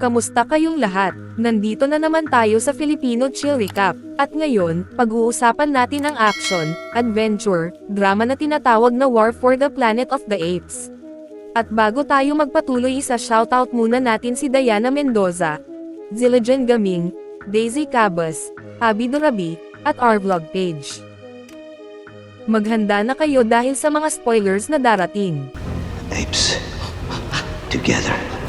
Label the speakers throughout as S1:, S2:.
S1: Kamusta kayong lahat? Nandito na naman tayo sa Filipino Chill Recap. At ngayon, pag-uusapan natin ang action, adventure, drama na tinatawag na War for the Planet of the Apes. At bago tayo magpatuloy isa shoutout muna natin si Diana Mendoza, Zildjian Gaming, Daisy Cabas, Abi Durabi, at our vlog page. Maghanda na kayo dahil sa mga spoilers na darating.
S2: apes together.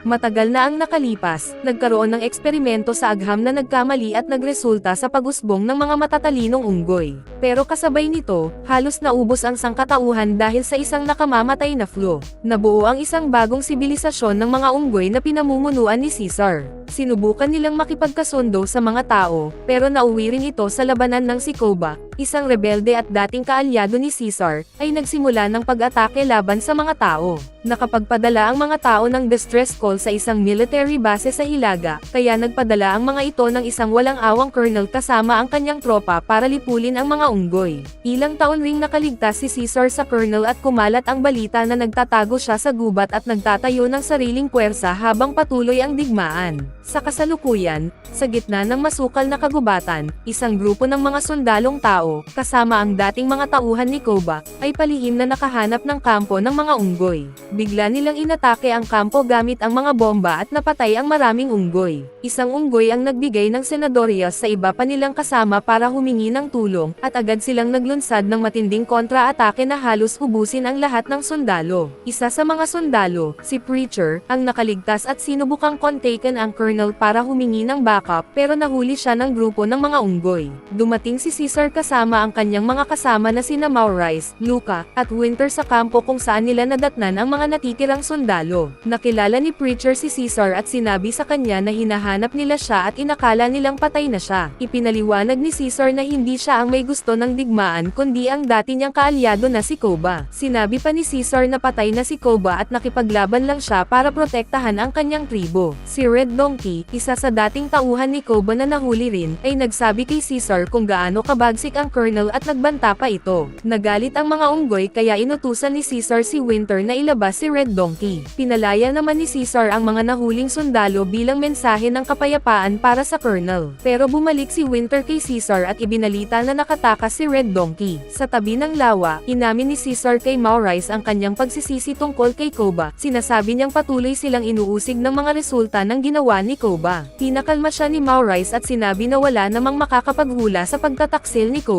S1: Matagal na ang nakalipas, nagkaroon ng eksperimento sa agham na nagkamali at nagresulta sa pagusbong ng mga matatalinong unggoy. Pero kasabay nito, halos naubos ang sangkatauhan dahil sa isang nakamamatay na flu. Nabuo ang isang bagong sibilisasyon ng mga unggoy na pinamumunuan ni Caesar. Sinubukan nilang makipagkasundo sa mga tao, pero nauwi rin ito sa labanan ng si Koba, isang rebelde at dating kaalyado ni Caesar, ay nagsimula ng pag-atake laban sa mga tao. Nakapagpadala ang mga tao ng distress call sa isang military base sa Hilaga, kaya nagpadala ang mga ito ng isang walang awang colonel kasama ang kanyang tropa para lipulin ang mga unggoy. Ilang taon ring nakaligtas si Caesar sa colonel at kumalat ang balita na nagtatago siya sa gubat at nagtatayo ng sariling puwersa habang patuloy ang digmaan. Sa kasalukuyan, sa gitna ng masukal na kagubatan, isang grupo ng mga sundalong tao, kasama ang dating mga tauhan ni Koba, ay palihim na nakahanap ng kampo ng mga unggoy. Bigla nilang inatake ang kampo gamit ang mga bomba at napatay ang maraming unggoy. Isang unggoy ang nagbigay ng senadorya sa iba pa nilang kasama para humingi ng tulong, at agad silang naglunsad ng matinding kontra-atake na halos ubusin ang lahat ng sundalo. Isa sa mga sundalo, si Preacher, ang nakaligtas at sinubukang kontaken ang colonel para humingi ng backup pero nahuli siya ng grupo ng mga unggoy. Dumating si Caesar kasama ang kanyang mga kasama na sina Maurice, Luca, at Winter sa kampo kung saan nila nadatnan ang mga natitirang sundalo. Nakilala ni Preacher si Caesar at sinabi sa kanya na hinahanap nila siya at inakala nilang patay na siya. Ipinaliwanag ni Caesar na hindi siya ang may gusto ng digmaan kundi ang dati niyang kaalyado na si Koba. Sinabi pa ni Caesar na patay na si Koba at nakipaglaban lang siya para protektahan ang kanyang tribo. Si Red Donkey, isa sa dating tauhan ni Koba na nahuli rin, ay nagsabi kay Caesar kung gaano kabagsik ang colonel at nagbanta pa ito. Nagalit ang mga unggoy kaya inutusan ni Caesar si Winter na ilabas si Red Donkey. Pinalaya naman ni Caesar ang mga nahuling sundalo bilang mensahe ng kapayapaan para sa colonel. Pero bumalik si Winter kay Caesar at ibinalita na nakatakas si Red Donkey. Sa tabi ng lawa, inamin ni Caesar kay Maurice ang kanyang pagsisisi tungkol kay Koba. Sinasabi niyang patuloy silang inuusig ng mga resulta ng ginawa ni Koba. Pinakalma siya ni Maurice at sinabi na wala namang makakapaghula sa pagtataksil ni Koba.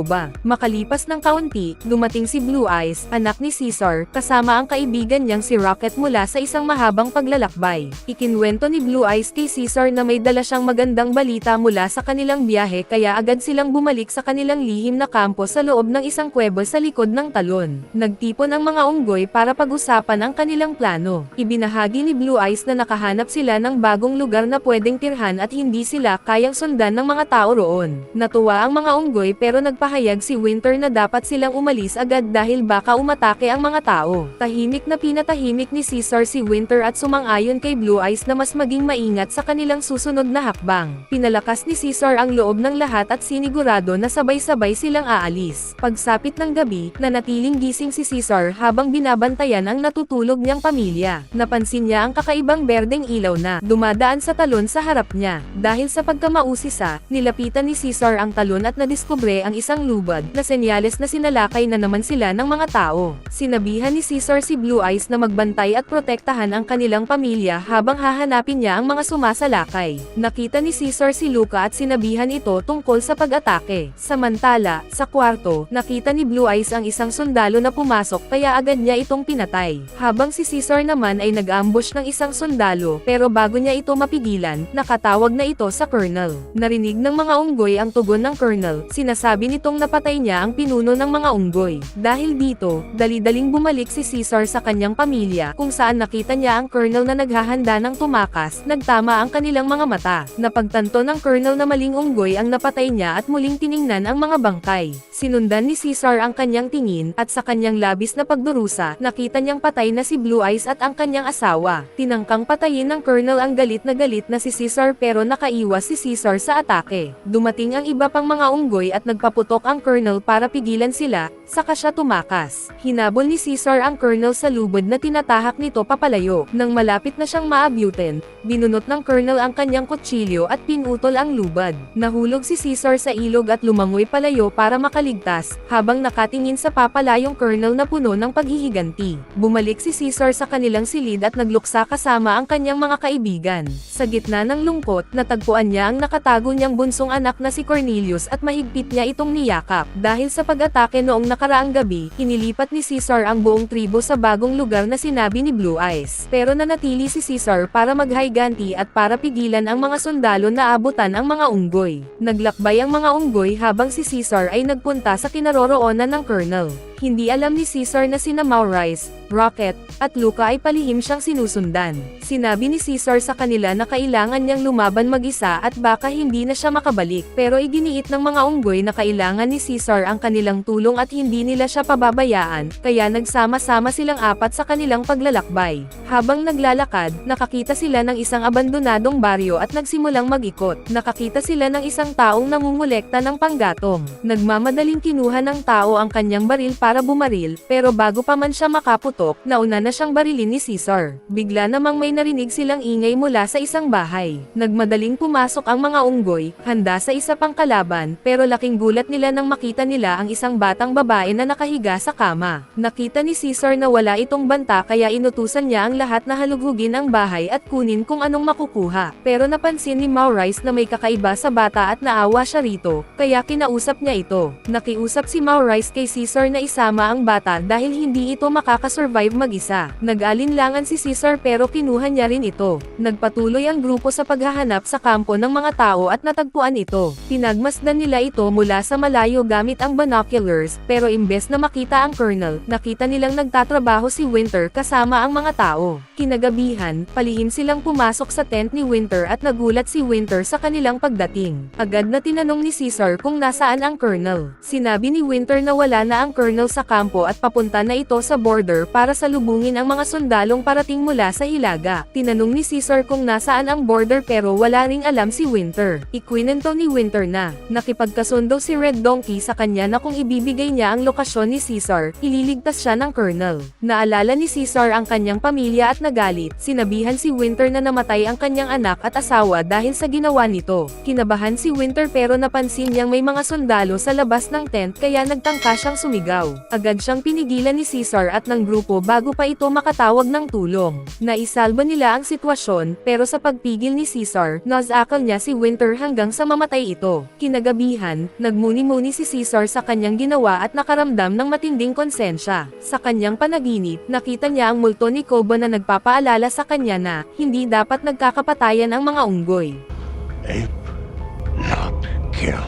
S1: Makalipas ng kaunti, dumating si Blue Eyes, anak ni Caesar, kasama ang kaibigan niyang si Rocket mula sa isang mahabang paglalakbay. Ikinwento ni Blue Eyes kay Caesar na may dala siyang magandang balita mula sa kanilang biyahe kaya agad silang bumalik sa kanilang lihim na kampo sa loob ng isang kwebo sa likod ng talon. Nagtipon ang mga unggoy para pag-usapan ang kanilang plano. Ibinahagi ni Blue Eyes na nakahanap sila ng bagong lugar na pwedeng tirhan at hindi sila kayang sundan ng mga tao roon. Natuwa ang mga unggoy pero nagpahayag si Winter na dapat silang umalis agad dahil baka umatake ang mga tao. Tahimik na pinatahimik ni Caesar si Winter at sumang-ayon kay Blue Eyes na mas maging maingat sa kanilang susunod na hakbang. Pinalakas ni Caesar ang loob ng lahat at sinigurado na sabay-sabay silang aalis. Pagsapit ng gabi, nanatiling gising si Caesar habang binabantayan ang natutulog niyang pamilya. Napansin niya ang kakaibang berdeng ilaw na dumadaan sa talon sa harap niya. Dahil sa pagkamausisa, nilapitan ni Caesar ang talon at nadiskubre ang isang lubad na senyales na sinalakay na naman sila ng mga tao. Sinabihan ni Caesar si Blue Eyes na magbantay at protektahan ang kanilang pamilya habang hahanapin niya ang mga sumasalakay. Nakita ni Caesar si Luca at sinabihan ito tungkol sa pag-atake. Samantala, sa kwarto, nakita ni Blue Eyes ang isang sundalo na pumasok kaya agad niya itong pinatay. Habang si Caesar naman ay nag-ambush ng isang sundalo pero bago niya ito mapigilan, nakatawag na ito sa colonel. Narinig ng mga unggoy ang tugon ng colonel, sinasabi nitong napatay niya ang pinuno ng mga unggoy. Dahil dito, dali-daling bumalik si Caesar sa kanyang pamilya kung saan nakita niya ang colonel na naghahanda ng tumakas, nagtama ang kanilang mga mata. Napagtanto ng colonel na maling unggoy ang napatay niya at muling tiningnan ang mga bangkay. Sinundan ni Caesar ang kanyang tingin at sa kanyang labis na pagdurusa, nakita niyang patay na si Blue Eyes at ang kanyang asawa. Tinangkang patayin ng colonel ang galit na galit na si Caesar pero nakaiwas si Caesar sa atake. Dumating ang iba pang mga unggoy at nagpaputok pumutok ang colonel para pigilan sila, saka siya tumakas. Hinabol ni Caesar ang colonel sa lubod na tinatahak nito papalayo. Nang malapit na siyang maabutin, binunot ng colonel ang kanyang kutsilyo at pinutol ang lubad. Nahulog si Caesar sa ilog at lumangoy palayo para makaligtas, habang nakatingin sa papalayong colonel na puno ng paghihiganti. Bumalik si Caesar sa kanilang silid at nagluksa kasama ang kanyang mga kaibigan. Sa gitna ng lungkot, natagpuan niya ang nakatago niyang bunsong anak na si Cornelius at mahigpit niya itong niyakap. Dahil sa pag-atake noong nakaraang gabi, inilipat ni Caesar ang buong tribo sa bagong lugar na sinabi ni Blue Eyes. Pero nanatili si Caesar para maghayganti at para pigilan ang mga sundalo na abutan ang mga unggoy. Naglakbay ang mga unggoy habang si Caesar ay nagpunta sa kinaroroonan ng colonel. Hindi alam ni Caesar na sina Maurice, Rocket, at Luca ay palihim siyang sinusundan. Sinabi ni Caesar sa kanila na kailangan niyang lumaban mag-isa at baka hindi na siya makabalik. Pero iginiit ng mga unggoy na kailangan ni Caesar ang kanilang tulong at hindi nila siya pababayaan, kaya nagsama-sama silang apat sa kanilang paglalakbay. Habang naglalakad, nakakita sila ng isang abandonadong baryo at nagsimulang mag-ikot. Nakakita sila ng isang taong nangungulekta ng panggatong. Nagmamadaling kinuha ng tao ang kanyang baril para bumaril, pero bago pa man siya makaputok, nauna na siyang barilin ni Caesar. Bigla namang may narinig silang ingay mula sa isang bahay. Nagmadaling pumasok ang mga unggoy, handa sa isa pang kalaban, pero laking gulat nila nang makita nila ang isang batang babae na nakahiga sa kama. Nakita ni Caesar na wala itong banta kaya inutusan niya ang lahat na halughugin ang bahay at kunin kung anong makukuha. Pero napansin ni Maurice na may kakaiba sa bata at naawa siya rito, kaya kinausap niya ito. Nakiusap si Maurice kay Caesar na isama ang bata dahil hindi ito makakasurvive mag-isa. Nag-alinlangan si Caesar pero kinuha niya rin ito. Nagpatuloy ang grupo sa paghahanap sa kampo ng mga tao at natagpuan ito. Pinagmasdan nila ito mula sa malayo gamit ang binoculars, pero imbes na makita ang colonel, nakita nilang nagtatrabaho si Winter kasama ang mga tao. Kinagabihan, palihim silang pumasok sa tent ni Winter at nagulat si Winter sa kanilang pagdating. Agad na tinanong ni Caesar kung nasaan ang colonel. Sinabi ni Winter na wala na ang colonel sa kampo at papunta na ito sa border para salubungin ang mga sundalong parating mula sa Hilaga. Tinanong ni Caesar kung nasaan ang border pero wala ring alam si Winter. Ikwinento ni Winter na, nakipagkasundo si Red Donkey sa kanya na kung ibibigay niya ang lokasyon ni Caesar, ililigtas siya ng colonel. Naalala ni Caesar ang kanyang pamilya at nagalit, sinabihan si Winter na namatay ang kanyang anak at asawa dahil sa ginawa nito. Kinabahan si Winter pero napansin niyang may mga sundalo sa labas ng tent kaya nagtangka siyang sumigaw. Agad siyang pinigilan ni Caesar at ng grupo bago pa ito makatawag ng tulong. Naisalba nila ang sitwasyon, pero sa pagpigil ni Caesar, nazakal niya si Winter hanggang sa mamatay ito. Kinagabihan, nagmuni-muni si Caesar sa kanyang ginawa at nakaramdam ng matinding konsensya. Sa kanyang panaginip, nakita niya ang multo ni Kobo na nagpapaalala sa kanya na, hindi dapat nagkakapatayan ang mga unggoy.
S2: Ape, not kill.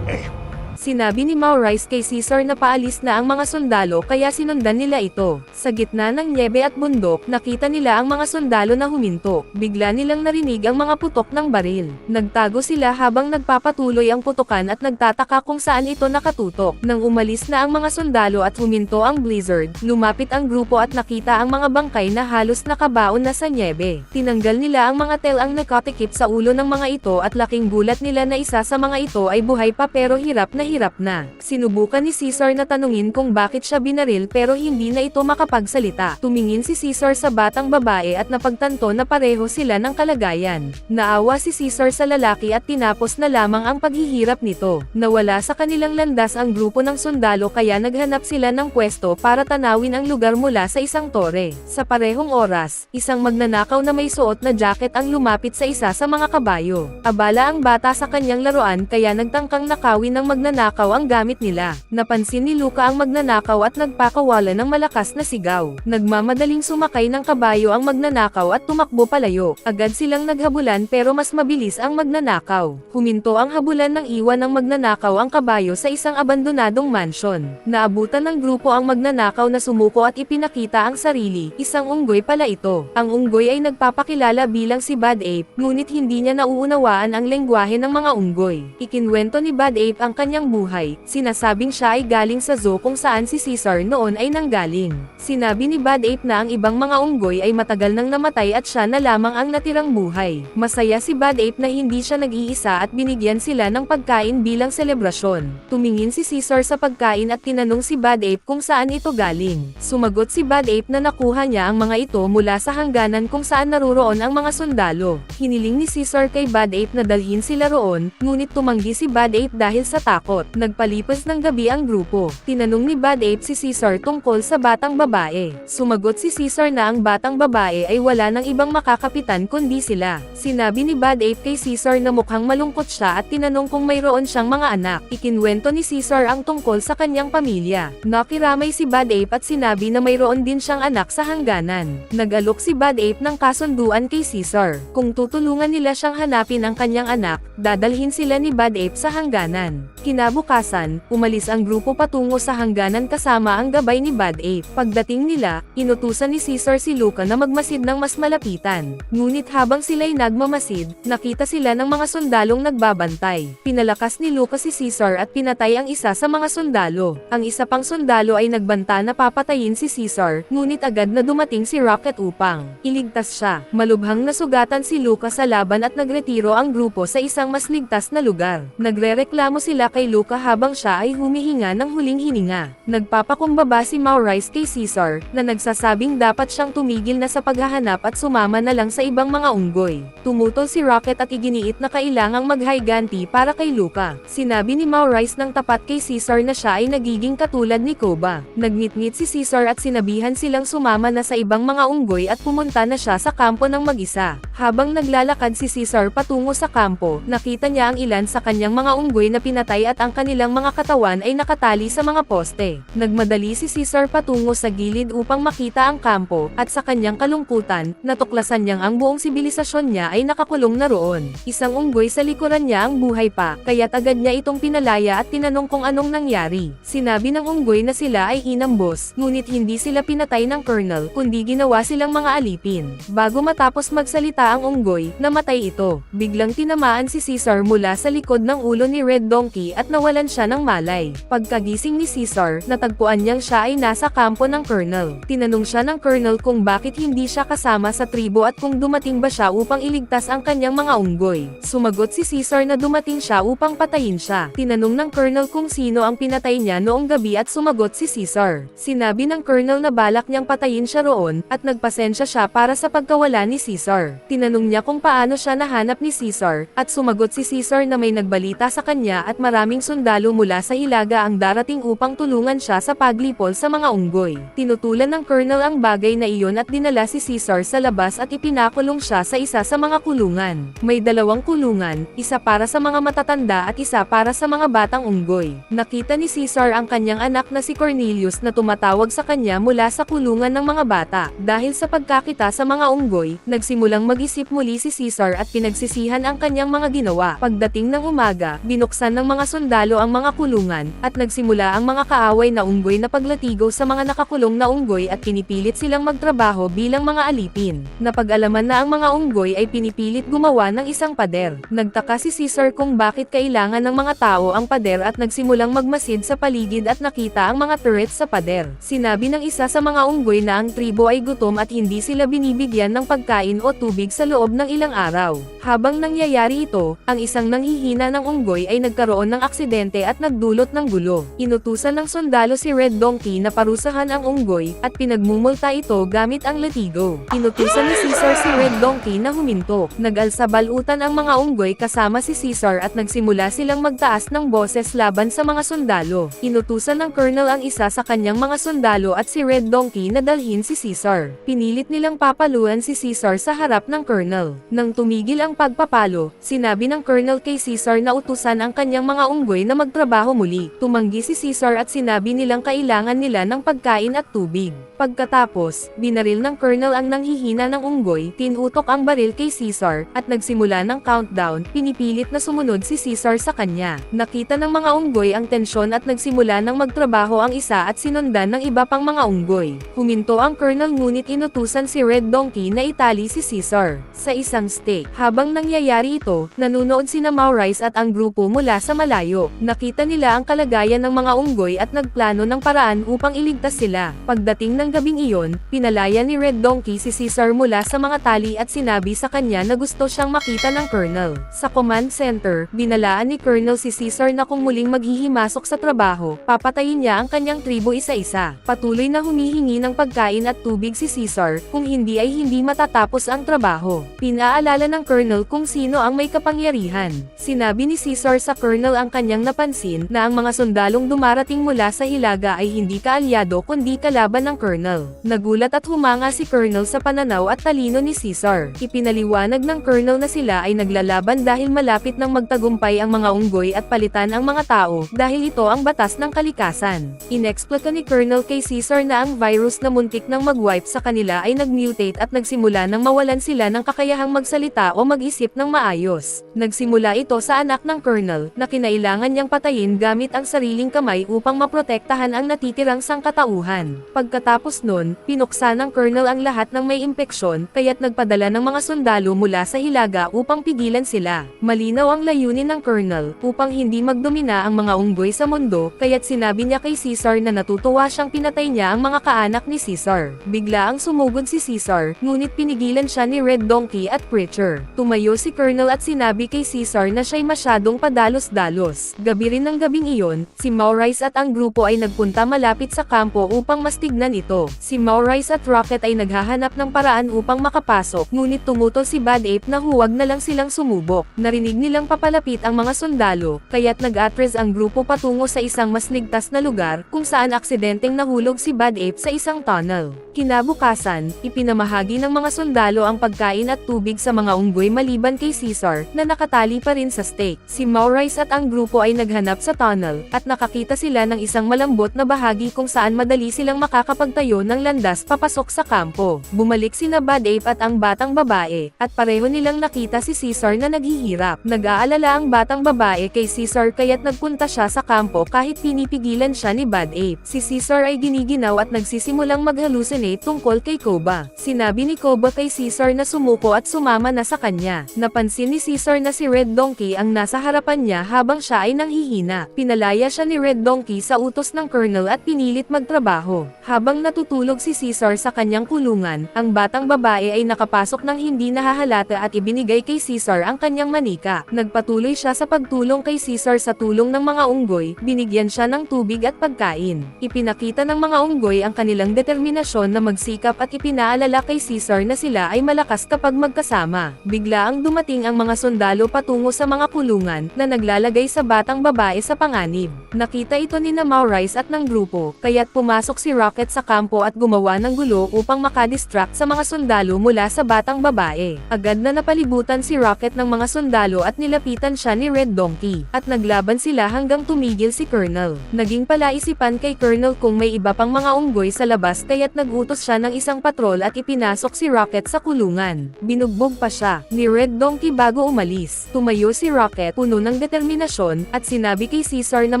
S2: Ape.
S1: Sinabi ni Maurice kay Caesar na paalis na ang mga sundalo kaya sinundan nila ito. Sa gitna ng niebe at bundok, nakita nila ang mga sundalo na huminto. Bigla nilang narinig ang mga putok ng baril. Nagtago sila habang nagpapatuloy ang putukan at nagtataka kung saan ito nakatutok. Nang umalis na ang mga sundalo at huminto ang blizzard, lumapit ang grupo at nakita ang mga bangkay na halos nakabaon na sa niebe. Tinanggal nila ang mga telang nakatikip sa ulo ng mga ito at laking gulat nila na isa sa mga ito ay buhay pa pero hirap na hirap na. Sinubukan ni Caesar na tanungin kung bakit siya binaril pero hindi na ito makapagsalita. Tumingin si Caesar sa batang babae at napagtanto na pareho sila ng kalagayan. Naawa si Caesar sa lalaki at tinapos na lamang ang paghihirap nito. Nawala sa kanilang landas ang grupo ng sundalo kaya naghanap sila ng pwesto para tanawin ang lugar mula sa isang tore. Sa parehong oras, isang magnanakaw na may suot na jacket ang lumapit sa isa sa mga kabayo. Abala ang bata sa kanyang laruan kaya nagtangkang nakawin ng magnanakaw ang gamit nila. Napansin ni Luca ang magnanakaw at nagpakawala ng malakas na sigaw. Nagmamadaling sumakay ng kabayo ang magnanakaw at tumakbo palayo. Agad silang naghabulan pero mas mabilis ang magnanakaw. Huminto ang habulan ng iwan ng magnanakaw ang kabayo sa isang abandonadong mansion. Naabutan ng grupo ang magnanakaw na sumuko at ipinakita ang sarili. Isang unggoy pala ito. Ang unggoy ay nagpapakilala bilang si Bad Ape, ngunit hindi niya nauunawaan ang lengguwahe ng mga unggoy. Ikinwento ni Bad Ape ang kanyang buhay, sinasabing siya ay galing sa zoo kung saan si Caesar noon ay nanggaling. Sinabi ni Bad Ape na ang ibang mga unggoy ay matagal nang namatay at siya na lamang ang natirang buhay. Masaya si Bad Ape na hindi siya nag-iisa at binigyan sila ng pagkain bilang selebrasyon. Tumingin si Caesar sa pagkain at tinanong si Bad Ape kung saan ito galing. Sumagot si Bad Ape na nakuha niya ang mga ito mula sa hangganan kung saan naruroon ang mga sundalo. Hiniling ni Caesar kay Bad Ape na dalhin sila roon, ngunit tumanggi si Bad Ape dahil sa takot. Nagpalipas ng gabi ang grupo. Tinanong ni Bad Ape si Caesar tungkol sa batang babae. Sumagot si Caesar na ang batang babae ay wala ng ibang makakapitan kundi sila. Sinabi ni Bad Ape kay Caesar na mukhang malungkot siya at tinanong kung mayroon siyang mga anak. Ikinwento ni Caesar ang tungkol sa kanyang pamilya. Nakiramay si Bad Ape at sinabi na mayroon din siyang anak sa hangganan. Nag-alok si Bad Ape ng kasunduan kay Caesar. Kung tutulungan nila siyang hanapin ang kanyang anak, dadalhin sila ni Bad Ape sa hangganan. Kinabukasan, umalis ang grupo patungo sa hangganan kasama ang gabay ni Bad Ape. Pagdating nila, inutusan ni Caesar si Luca na magmasid ng mas malapitan. Ngunit habang sila'y nagmamasid, nakita sila ng mga sundalong nagbabantay. Pinalakas ni Luca si Caesar at pinatay ang isa sa mga sundalo. Ang isa pang sundalo ay nagbanta na papatayin si Caesar, ngunit agad na dumating si Rocket upang iligtas siya. Malubhang nasugatan si Luca sa laban at nagretiro ang grupo sa isang mas ligtas na lugar. Nagrereklamo sila kay Luca habang siya ay humihinga ng huling hininga. Nagpapakumbaba si Maurice kay Caesar, na nagsasabing dapat siyang tumigil na sa paghahanap at sumama na lang sa ibang mga unggoy. Tumutol si Rocket at iginiit na kailangang maghiganti para kay Luca. Sinabi ni Maurice ng tapat kay Caesar na siya ay nagiging katulad ni Koba. Nagnitngit si Caesar at sinabihan silang sumama na sa ibang mga unggoy at pumunta na siya sa kampo ng mag-isa. Habang naglalakad si Caesar patungo sa kampo, nakita niya ang ilan sa kanyang mga unggoy na pinatay at ang kanilang mga katawan ay nakatali sa mga poste. Nagmadali si Caesar patungo sa gilid upang makita ang kampo, at sa kanyang kalungkutan, natuklasan niyang ang buong sibilisasyon niya ay nakakulong na roon. Isang unggoy sa likuran niya ang buhay pa, kaya't agad niya itong pinalaya at tinanong kung anong nangyari. Sinabi ng unggoy na sila ay inambos, ngunit hindi sila pinatay ng colonel, kundi ginawa silang mga alipin. Bago matapos magsalita ang unggoy, namatay ito. Biglang tinamaan si Caesar mula sa likod ng ulo ni Red Donkey at nawalan siya ng malay. Pagkagising ni Caesar, natagpuan niyang siya ay nasa kampo ng colonel. Tinanong siya ng colonel kung bakit hindi siya kasama sa tribo at kung dumating ba siya upang iligtas ang kanyang mga unggoy. Sumagot si Caesar na dumating siya upang patayin siya. Tinanong ng colonel kung sino ang pinatay niya noong gabi at sumagot si Caesar. Sinabi ng colonel na balak niyang patayin siya roon, at nagpasensya siya para sa pagkawala ni Caesar. Tinanong niya kung paano siya nahanap ni Caesar, at sumagot si Caesar na may nagbalita sa kanya at maraming sundalo mula sa Hilaga ang darating upang tulungan siya sa paglipol sa mga unggoy. Tinutulan ng colonel ang bagay na iyon at dinala si Caesar sa labas at ipinakulong siya sa isa sa mga kulungan. May dalawang kulungan, isa para sa mga matatanda at isa para sa mga batang unggoy. Nakita ni Caesar ang kanyang anak na si Cornelius na tumatawag sa kanya mula sa kulungan ng mga bata. Dahil sa pagkakita sa mga unggoy, nagsimulang mag-isip muli si Caesar at pinagsisihan ang kanyang mga ginawa. Pagdating ng umaga, binuksan ng mga sundalo ang mga kulungan, at nagsimula ang mga kaaway na unggoy na paglatigo sa mga nakakulong na unggoy at pinipilit silang magtrabaho bilang mga alipin. Napag-alaman na ang mga unggoy ay pinipilit gumawa ng isang pader. Nagtaka si Caesar kung bakit kailangan ng mga tao ang pader at nagsimulang magmasid sa paligid at nakita ang mga turrets sa pader. Sinabi ng isa sa mga unggoy na ang tribo ay gutom at hindi sila binibigyan ng pagkain o tubig sa loob ng ilang araw. Habang nangyayari ito, ang isang nanghihina ng unggoy ay nagkaroon ng aksidente at nagdulot ng gulo. Inutusan ng sundalo si Red Donkey na parusahan ang unggoy, at pinagmumulta ito gamit ang latigo. Inutusan ni Caesar si Red Donkey na huminto. Nag-alsabalutan ang mga unggoy kasama si Caesar at nagsimula silang magtaas ng boses laban sa mga sundalo. Inutusan ng colonel ang isa sa kanyang mga sundalo at si Red Donkey na dalhin si Caesar. Pinilit nilang papaluan si Caesar sa harap ng colonel. Nang tumigil ang pagpapalo, sinabi ng colonel kay Caesar na utusan ang kanyang mga unggoy na magtrabaho muli. Tumanggi si Caesar at sinabi nilang kailangan nila ng pagkain at tubig. Pagkatapos, binaril ng colonel ang nanghihina ng unggoy, tinutok ang baril kay Caesar, at nagsimula ng countdown, pinipilit na sumunod si Caesar sa kanya. Nakita ng mga unggoy ang tensyon at nagsimula ng magtrabaho ang isa at sinundan ng iba pang mga unggoy. Huminto ang colonel ngunit inutusan si Red Donkey na itali si Caesar sa isang stake. Habang nangyayari ito, nanunood sina Maurice at ang grupo mula sa malayo. Malayo. Nakita nila ang kalagayan ng mga unggoy at nagplano ng paraan upang iligtas sila. Pagdating ng gabing iyon, pinalaya ni Red Donkey si Caesar mula sa mga tali at sinabi sa kanya na gusto siyang makita ng Colonel. Sa command center, binalaan ni Colonel si Caesar na kung muling maghihimasok sa trabaho, papatayin niya ang kanyang tribo isa-isa. Patuloy na humihingi ng pagkain at tubig si Caesar, kung hindi ay hindi matatapos ang trabaho. Pinaalala ng Colonel kung sino ang may kapangyarihan. Sinabi ni Caesar sa Colonel ang kanyang napansin na ang mga sundalong dumarating mula sa Hilaga ay hindi kaalyado kundi kalaban ng Colonel. Nagulat at humanga si Colonel sa pananaw at talino ni Caesar. Ipinaliwanag ng Colonel na sila ay naglalaban dahil malapit nang magtagumpay ang mga unggoy at palitan ang mga tao dahil ito ang batas ng kalikasan. Inexplika ni Colonel kay Caesar na ang virus na muntik nang mag-wipe sa kanila ay nag-mutate at nagsimula nang mawalan sila ng kakayahang magsalita o mag-isip ng maayos. Nagsimula ito sa anak ng Colonel na kinailangan niyang patayin gamit ang sariling kamay upang maprotektahan ang natitirang sangkatauhan. Pagkatapos nun, pinuksa ng Colonel ang lahat ng may impeksyon kaya't nagpadala ng mga sundalo mula sa Hilaga upang pigilan sila. Malinaw ang layunin ng Colonel upang hindi magdomina ang mga unggoy sa mundo kaya't sinabi niya kay Caesar na natutuwa siyang pinatay niya ang mga kaanak ni Caesar. Bigla ang sumugod si Caesar, ngunit pinigilan siya ni Red Donkey at Preacher. Tumayo si Colonel at sinabi kay Caesar na siya'y masyadong padalos-dalos. Gabi rin ng gabing iyon, si Maurice at ang grupo ay nagpunta malapit sa kampo upang mastignan ito. Si Maurice at Rocket ay naghahanap ng paraan upang makapasok, ngunit tumutol si Bad Ape na huwag na lang silang sumubok. Narinig nilang papalapit ang mga sundalo, kaya't nag-atres ang grupo patungo sa isang mas ligtas na lugar, kung saan aksidenteng nahulog si Bad Ape sa isang tunnel. Kinabukasan, ipinamahagi ng mga sundalo ang pagkain at tubig sa mga unggoy maliban kay Caesar, na nakatali pa rin sa stake. Si Maurice at ang grupo ay naghanap sa tunnel, at nakakita sila ng isang malambot na bahagi kung saan madali silang makakapagtayo ng landas papasok sa kampo. Bumalik sina Bad Ape at ang batang babae, at pareho nilang nakita si Caesar na naghihirap. Nag-aalala ang batang babae kay Caesar kaya't nagpunta siya sa kampo kahit pinipigilan siya ni Bad Ape. Si Caesar ay giniginaw at nagsisimulang mag-hallucinate tungkol kay Koba. Sinabi ni Koba kay Caesar na sumuko at sumama na sa kanya. Napansin ni Caesar na si Red Donkey ang nasa harapan niya habang siya ay nanghihina. Pinalaya siya ni Red Donkey sa utos ng Colonel at pinilit magtrabaho. Habang natutulog si Caesar sa kanyang kulungan, ang batang babae ay nakapasok ng hindi nahahalata at ibinigay kay Caesar ang kanyang manika. Nagpatuloy siya sa pagtulong kay Caesar sa tulong ng mga unggoy, binigyan siya ng tubig at pagkain. Ipinakita ng mga unggoy ang kanilang determinasyon na magsikap at ipinaalala kay Caesar na sila ay malakas kapag magkasama. Bigla ang dumating ang mga sundalo patungo sa mga kulungan na naglalagay sa batang babae sa panganib. Nakita ito ni na Maurice at ng grupo, kaya't pumasok si Rocket sa kampo at gumawa ng gulo upang makadistract sa mga sundalo mula sa batang babae. Agad na napalibutan si Rocket ng mga sundalo at nilapitan siya ni Red Donkey, at naglaban sila hanggang tumigil si Colonel. Naging palaisipan kay Colonel kung may iba pang mga unggoy sa labas kaya't nagutos siya ng isang patrol at ipinasok si Rocket sa kulungan. Binugbog pa siya ni Red Donkey bago umalis. Tumayo si Rocket puno ng determinasyon at sinabi kay Caesar na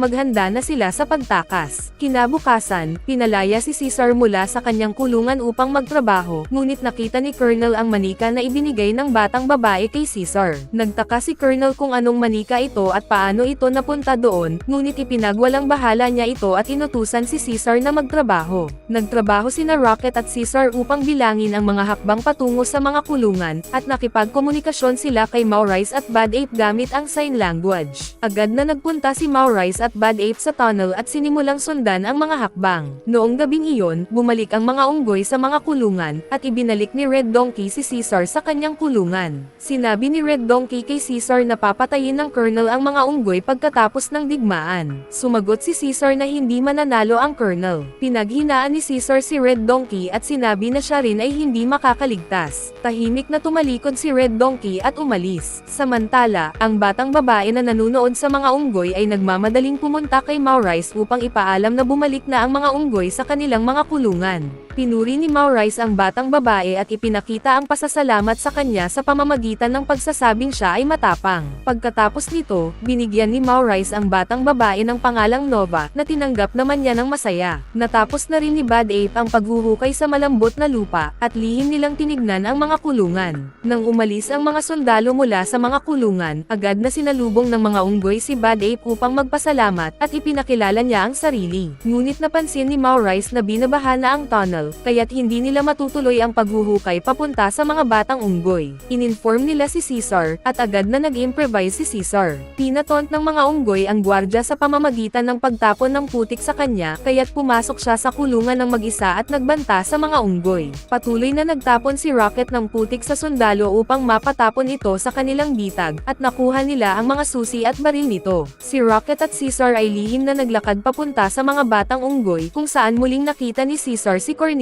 S1: maghanda na sila sa pagtakas. Kinabukasan, pinalaya si Caesar mula sa kanyang kulungan upang magtrabaho, ngunit nakita ni Colonel ang manika na ibinigay ng batang babae kay Caesar. Nagtaka si Colonel kung anong manika ito at paano ito napunta doon, ngunit ipinagwalang bahala niya ito at inutusan si Caesar na magtrabaho. Nagtrabaho sina Rocket at Caesar upang bilangin ang mga hakbang patungo sa mga kulungan, at nakipagkomunikasyon sila kay Maurice at Bad Ape gamit ang sign language. Agad na nagpunta si Maurice at Bad Ape sa tunnel at sinimulang sundan ang mga hakbang. Noong gabing iyon, bumalik ang mga unggoy sa mga kulungan, at ibinalik ni Red Donkey si Caesar sa kanyang kulungan. Sinabi ni Red Donkey kay Caesar na papatayin ng Colonel ang mga unggoy pagkatapos ng digmaan. Sumagot si Caesar na hindi mananalo ang Colonel. Pinaghinaan ni Caesar si Red Donkey at sinabi na siya rin ay hindi makakaligtas. Tahimik na tumalikod si Red Donkey at umalis. Samantala, ang batang babae na nanunood sa mga unggoy ay nagmamadaling pumunta kay Maurice upang ipaalam na bumalik na ang mga unggoy sa kanilang mga kulungan. Pinuri ni Maurice ang batang babae at ipinakita ang pasasalamat sa kanya sa pamamagitan ng pagsasabing siya ay matapang. Pagkatapos nito, binigyan ni Maurice ang batang babae ng pangalang Nova na tinanggap naman niya ng masaya. Natapos na rin ni Bad Ape ang paghuhukay sa malambot na lupa at lihim nilang tinignan ang mga kulungan. Nang umalis ang mga sundalo mula sa mga kulungan, agad na sinalubong ng mga unggoy si Bad Ape upang magpasalamat at ipinakilala niya ang sarili. Ngunit napansin ni Maurice na binabaha na ang tunnel, kaya't hindi nila matutuloy ang paghuhukay papunta sa mga batang unggoy. Ininform nila si Caesar, at agad na nag-improvise si Caesar. Pinatont ng mga unggoy ang gwardya sa pamamagitan ng pagtapon ng putik sa kanya, kaya't pumasok siya sa kulungan ng mag-isa at nagbanta sa mga unggoy. Patuloy na nagtapon si Rocket ng putik sa sundalo upang mapatapon ito sa kanilang bitag, at nakuha nila ang mga susi at baril nito. Si Rocket at Caesar ay lihim na naglakad papunta sa mga batang unggoy kung saan muling nakita ni Caesar si Cornelius.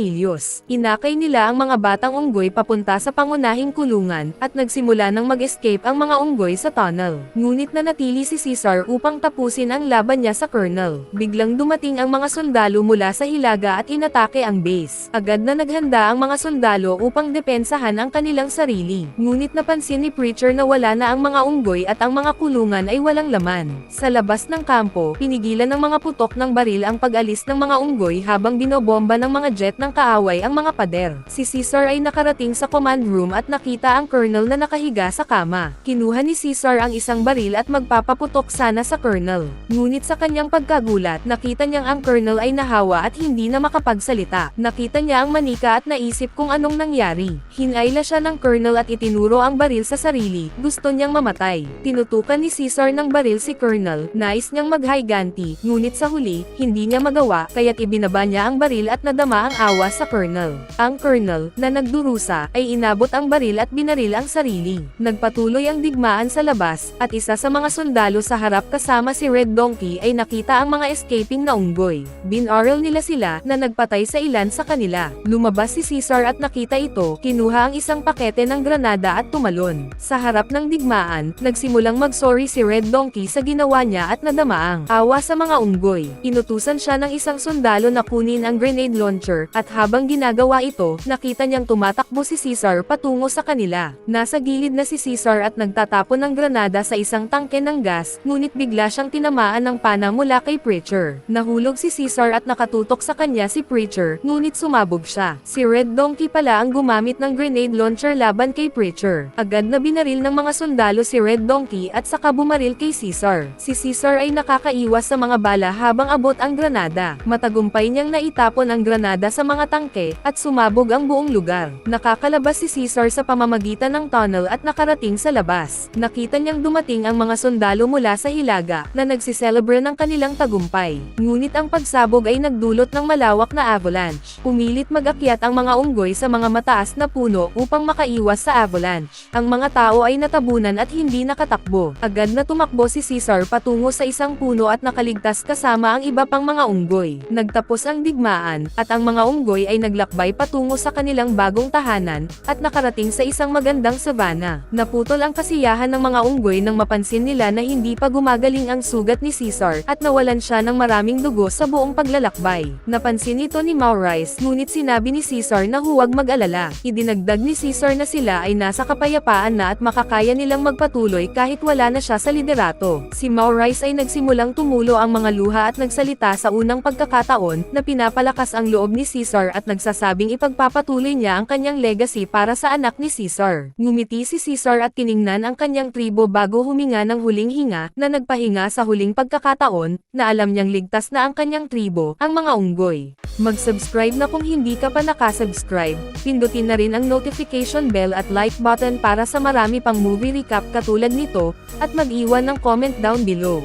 S1: Inakay nila ang mga batang unggoy papunta sa pangunahing kulungan, at nagsimula ng mag-escape ang mga unggoy sa tunnel. Ngunit nanatili si Caesar upang tapusin ang laban niya sa Colonel. Biglang dumating ang mga sundalo mula sa hilaga at inatake ang base. Agad na naghanda ang mga sundalo upang depensahan ang kanilang sarili. Ngunit napansin ni Preacher na wala na ang mga unggoy at ang mga kulungan ay walang laman. Sa labas ng kampo, pinigilan ng mga putok ng baril ang pag-alis ng mga unggoy habang binobomba ng mga jet ng kaaway ang mga pader. Si Caesar ay nakarating sa command room at nakita ang colonel na nakahiga sa kama. Kinuha ni Caesar ang isang baril at magpapaputok sana sa colonel. Ngunit sa kanyang pagkagulat, nakita niyang ang colonel ay nahawa at hindi na makapagsalita. Nakita niya ang manika at naisip kung anong nangyari. Hinayla siya ng colonel at itinuro ang baril sa sarili. Gusto niyang mamatay. Tinutukan ni Caesar ng baril si colonel. Nais niyang mag-higanti, ngunit sa huli, hindi niya magawa, kaya't ibinaba niya ang baril at nadama ang awa sa colonel. Ang colonel, na nagdurusa, ay inabot ang baril at binaril ang sarili. Nagpatuloy ang digmaan sa labas, at isa sa mga sundalo sa harap kasama si Red Donkey ay nakita ang mga escaping na unggoy. Binaril nila sila, na nagpatay sa ilan sa kanila. Lumabas si Caesar at nakita ito, kinuha ang isang pakete ng granada at tumalon. Sa harap ng digmaan, nagsimulang mag-sorry si Red Donkey sa ginawa niya at nadama ang awa sa mga unggoy. Inutusan siya ng isang sundalo na kunin ang grenade launcher, at habang ginagawa ito, nakita niyang tumatakbo si Caesar patungo sa kanila. Nasa gilid na si Caesar at nagtatapon ng granada sa isang tangke ng gas, ngunit bigla siyang tinamaan ng pana mula kay Preacher. Nahulog si Caesar at nakatutok sa kanya si Preacher, ngunit sumabog siya. Si Red Donkey pala ang gumamit ng grenade launcher laban kay Preacher. Agad na binaril ng mga sundalo si Red Donkey at saka bumaril kay Caesar. Si Caesar ay nakakaiwas sa mga bala habang abot ang granada. Matagumpay niyang naitapon ang granada sa mga tangke, at sumabog ang buong lugar. Nakakalabas si Caesar sa pamamagitan ng tunnel at nakarating sa labas. Nakita niyang dumating ang mga sundalo mula sa hilaga, na nagsiselebre ng kanilang tagumpay. Ngunit ang pagsabog ay nagdulot ng malawak na avalanche. Pumilit mag-akyat ang mga unggoy sa mga mataas na puno upang makaiwas sa avalanche. Ang mga tao ay natabunan at hindi nakatakbo. Agad na tumakbo si Caesar patungo sa isang puno at nakaligtas kasama ang iba pang mga unggoy. Nagtapos ang digmaan, at ang mga unggoy ay naglakbay patungo sa kanilang bagong tahanan, at nakarating sa isang magandang savanna. Naputol ang kasiyahan ng mga unggoy nang mapansin nila na hindi pa gumagaling ang sugat ni Caesar, at nawalan siya ng maraming dugo sa buong paglalakbay. Napansin ito ni Maurice, ngunit sinabi ni Caesar na huwag mag-alala. Idinagdag ni Caesar na sila ay nasa kapayapaan na at makakaya nilang magpatuloy kahit wala na siya sa liderato. Si Maurice ay nagsimulang tumulo ang mga luha at nagsalita sa unang pagkakataon na pinapalakas ang loob ni Caesar at nagsasabing ipagpapatuloy niya ang kanyang legacy para sa anak ni Caesar. Ngumiti si Caesar at tiningnan ang kanyang tribo bago huminga ng huling hinga na nagpahinga sa huling pagkakataon na alam niyang ligtas na ang kanyang tribo, ang mga unggoy. Mag-subscribe na kung hindi ka pa nakasubscribe, pindutin na rin ang notification bell at like button para sa marami pang movie recap katulad nito, at mag-iwan ng comment down below.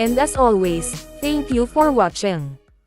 S1: And as always, thank you for watching.